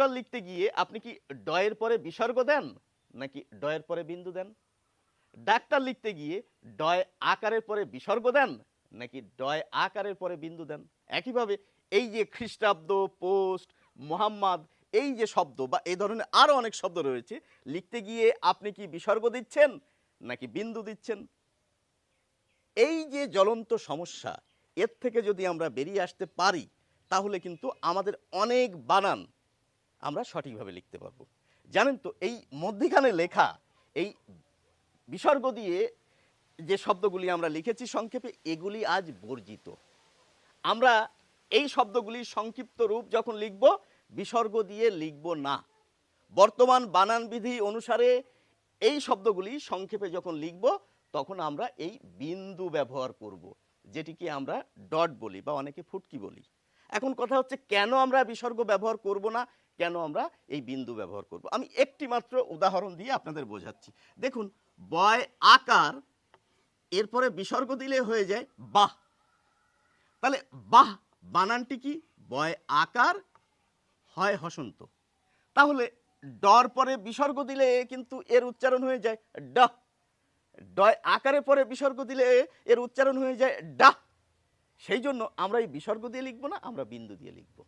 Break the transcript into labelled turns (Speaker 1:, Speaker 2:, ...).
Speaker 1: Doctor লিখতে গিয়ে আপনি কি ডয়ের পরে বিসর্গ দেন নাকি ডয়ের পরে বিন্দু দেন? ডাক্তার লিখতে গিয়ে ডয় আকারের পরে বিসর্গ দেন নাকি ডয় আকারের পরে বিন্দু দেন? একইভাবে এই যে খ্রিস্টাব্দ, পোস্ট, মোহাম্মদ, এই যে শব্দ বা এই ধরনের আরও অনেক শব্দ রয়েছে, লিখতে গিয়ে আপনি কি বিসর্গ দিচ্ছেন নাকি বিন্দু দিচ্ছেন? এই যে জ্বলন্ত সমস্যা, এর থেকে যদি আমরা বেরিয়ে আসতে পারি, তাহলে কিন্তু আমাদের অনেক বানান আমরা সঠিকভাবে লিখতে পারব। জানেন তো, এই মধ্যিখানে লেখা, এই বিসর্গ দিয়ে যে শব্দগুলি আমরা লিখেছি সংক্ষেপে, এগুলি আজ বর্জিত। আমরা এই শব্দগুলির সংক্ষিপ্ত রূপ যখন লিখব, বিসর্গ দিয়ে লিখব না। বর্তমান বানান বিধি অনুসারে এই শব্দগুলি সংক্ষেপে যখন লিখব, তখন আমরা এই বিন্দু ব্যবহার করব, যেটিকে আমরা ডট বলি বা অনেকে ফুটকি বলি। এখন কথা হচ্ছে, কেন আমরা বিসর্গ ব্যবহার করব না? কেন আমরা এই বিন্দু ব্যবহার করব? আমি একটি মাত্র উদাহরণ দিয়ে আপনাদের বোঝাচ্ছি। দেখুন, বয় আকার, এরপরে বিসর্গ দিলে হয়ে যায় বাহ। তাহলে বাহ বানানটি কি? বয় আকার, হয় হসন্ত। তাহলে ডর পরে বিসর্গ দিলে কিন্তু এর উচ্চারণ হয়ে যায় ড। ডয় আকারে পরে বিসর্গ দিলে এর উচ্চারণ হয়ে যায় ডা। সেই জন্য আমরা এই বিসর্গ দিয়ে লিখব না, আমরা বিন্দু দিয়ে লিখব।